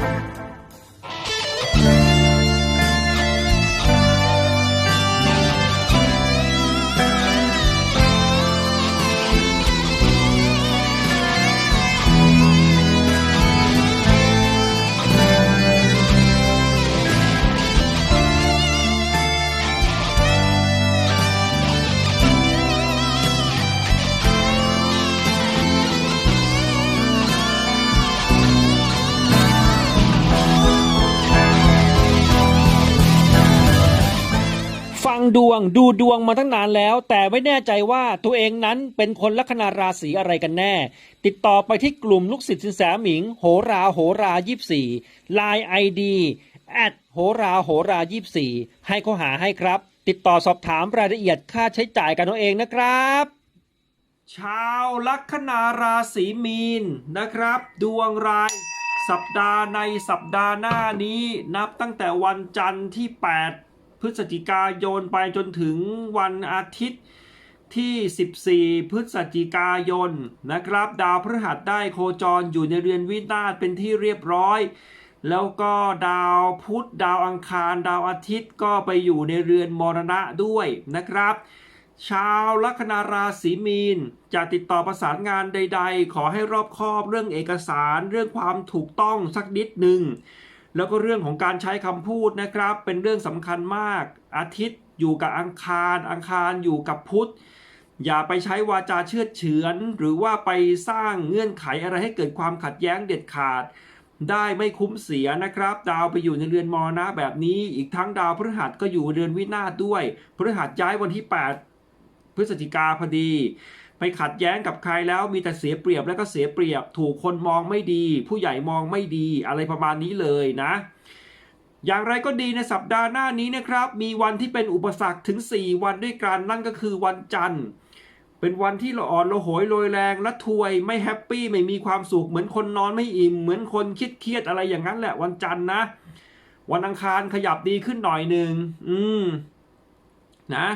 Bye. ฟังดวงดูดวงมาตั้งนานแล้ว แต่ไม่แน่ใจว่าตัวเองนั้นเป็นคนลัคนาราศีอะไรกันแน่ ติดต่อไปที่กลุ่มลูกศิษย์สินแสหมิง โหราโหรายี่สี่ไลน์ไอดีแอดโหราโหรายี่สี่ให้เขาหาให้ครับ ติดต่อสอบถามรายละเอียดค่าใช้จ่ายกันเอาเองนะครับ ชาวลัคนาราศีมีนนะครับ ดวงรายสัปดาห์ในสัปดาห์หน้านี้นับตั้งแต่วันจันทร์ที่ 8 พฤศจิกายนไปจนถึงวันอาทิตย์ที่ 14 พฤศจิกายนนะครับ ดาวพฤหัสได้โคจรอยู่ในเรือนวินาศเป็นที่เรียบร้อย แล้วก็ดาวพุธดาวอังคาร ดาวอาทิตย์ก็ไปอยู่ในเรือนมรณะด้วยนะครับ ชาวลัคนาราศีมีน จะติดต่อประสานงานใด ๆ ขอให้รอบคอบเรื่องเอกสารเรื่องความถูกต้องสักนิดหนึ่ง แล้วก็เรื่องของการใช้คำพูดนะครับ เป็นเรื่องสำคัญมาก อาทิตย์อยู่กับอังคาร อังคารอยู่กับพุธ อย่าไปใช้วาจาเชื่อเฉือน หรือว่าไปสร้างเงื่อนไขอะไรให้เกิดความขัดแย้งเด็ดขาด ได้ไม่คุ้มเสียนะครับ ดาวไปอยู่ในเรือนมรณะแบบนี้ อีกทั้งดาวพฤหัสก็อยู่เรือนวินาศด้วย พฤหัสย้ายวันที่ 8 พฤศจิกาพอดี ไปขัดแย้งกับใครแล้วมีแต่เสียเปรียบแล้วก็เสียเปรียบ ถูกคนมองไม่ดี ผู้ใหญ่มองไม่ดีอะไรประมาณนี้เลยนะ อย่างไรก็ดีในสัปดาห์หน้านี้นะครับ มีวันที่เป็นอุปสรรคถึง 4 วันด้วยกันนั่นก็คือวันจันทร์ เป็นวันที่ละอ่อนละโหยโรยแรงและทวยไม่แฮปปี้ไม่มีความสุขเหมือนคนนอนไม่อิ่มเหมือนคนคิดเครียดอะไรอย่างนั้นแหละวันจันทร์นะ วันอังคารขยับดีขึ้นหน่อยหนึ่งอืมนะ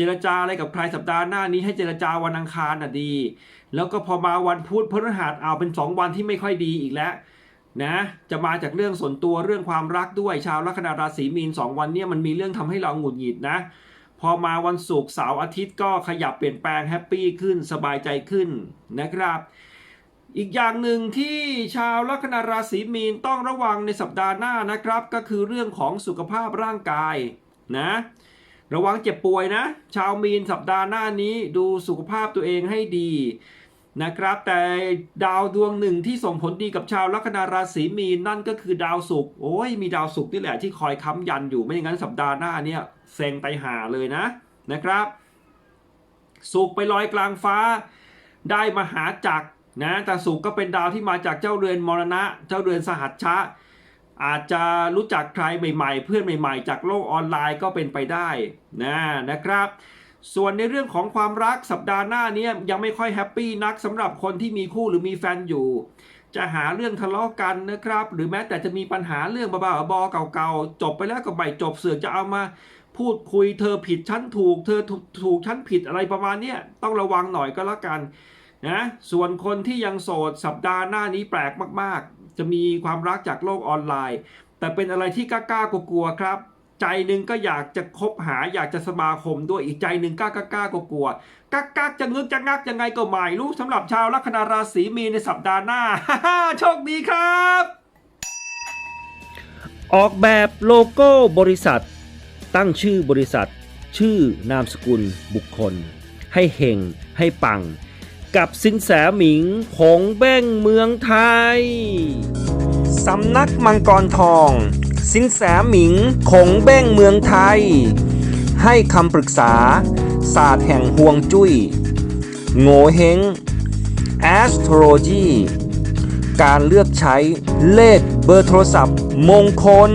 จรจาอะไรกับใครสัปดาห์หน้านี้ให้เจรจาวันอังคารน่ะดี แล้วก็พอมาวันพุธพฤหัสเอาเป็นสองวันที่ไม่ค่อยดีอีกแล้วนะจะมาจากเรื่องส่วนตัวเรื่องความรักด้วยชาวลัคนาราศีมีนสองวันเนี้มันมีเรื่องทำให้เราหงุดหงิดนะ พอมาวันศุกร์เสาร์อาทิตย์ก็ขยับเปลี่ยนแปลงแฮปปี้ขึ้นสบายใจขึ้นนะครับ อีกอย่างหนึ่งที่ชาวลัคนาราศีมีนต้องระวังในสัปดาห์หน้านะครับ ก็คือเรื่องของสุขภาพร่างกายนะ ระวังเจ็บป่วยนะ ชาวมีนสัปดาห์หน้านี้ดูสุขภาพตัวเองให้ดีนะครับ แต่ดาวดวงหนึ่งที่ส่งผลดีกับชาวลัคนาราศีมีนนั่นก็คือดาวศุกร์โอ้ยมีดาวศุกร์นี่แหละที่คอยค้ำยันอยู่ไม่อย่างนั้นสัปดาห์หน้าเนี่ยเซ็งไปหาเลยนะนะครับศุกร์ไปลอยกลางฟ้า ได้มหาจักรนะแต่ศุกร์ก็เป็นดาวที่มาจากเจ้าเรือนมรณะ เจ้าเรือนสหัชชะ อาจจะรู้จักใครใหม่ๆ เพื่อนใหม่ๆ จากโลกออนไลน์ก็เป็นไปได้นะนะครับ ส่วนในเรื่องของความรักสัปดาห์หน้านี้ยังไม่ค่อยแฮปปี้นักสำหรับคนที่มีคู่หรือมีแฟนอยู่ จะหาเรื่องทะเลาะกันนะครับ หรือแม้แต่จะมีปัญหาเรื่องบ้าๆบอๆเก่าๆ จบไปแล้วก็ไม่จบเสือกจะเอามาพูดคุยเธอผิดฉันถูก เธอถูกฉันผิดอะไรประมาณนี้ต้องระวังหน่อยก็แล้วกันนะส่วนคนที่ยังโสดสัปดาห์หน้านี้แปลกมากๆ จะมีความรักจากโลกออนไลน์ แต่เป็นอะไรที่กล้ากลัวๆครับ ใจหนึ่งก็อยากจะคบหาอยากจะสมาคมด้วยอีกใจหนึ่งกล้ากล้ากลัวๆกล้ากล้าจะงึกจะงักยังไงก็ไม่รู้สำหรับชาวลัคนาราศีมีในสัปดาห์หน้าโชคดีครับ ออกแบบโลโก้บริษัท ตั้งชื่อบริษัท ชื่อนามสกุลบุคคล ให้เฮงให้ปัง กับสินแสหมิงหงเบ้งเมืองไทย สำนักมังกรทอง สินแสหมิงคงเบ้งเมืองไทย ให้คำปรึกษา ศาสตร์แห่งห่วงจุย้ยโง่เฮง astrology การเลือกใช้เลขเบอร์โทรศัพท์มงคล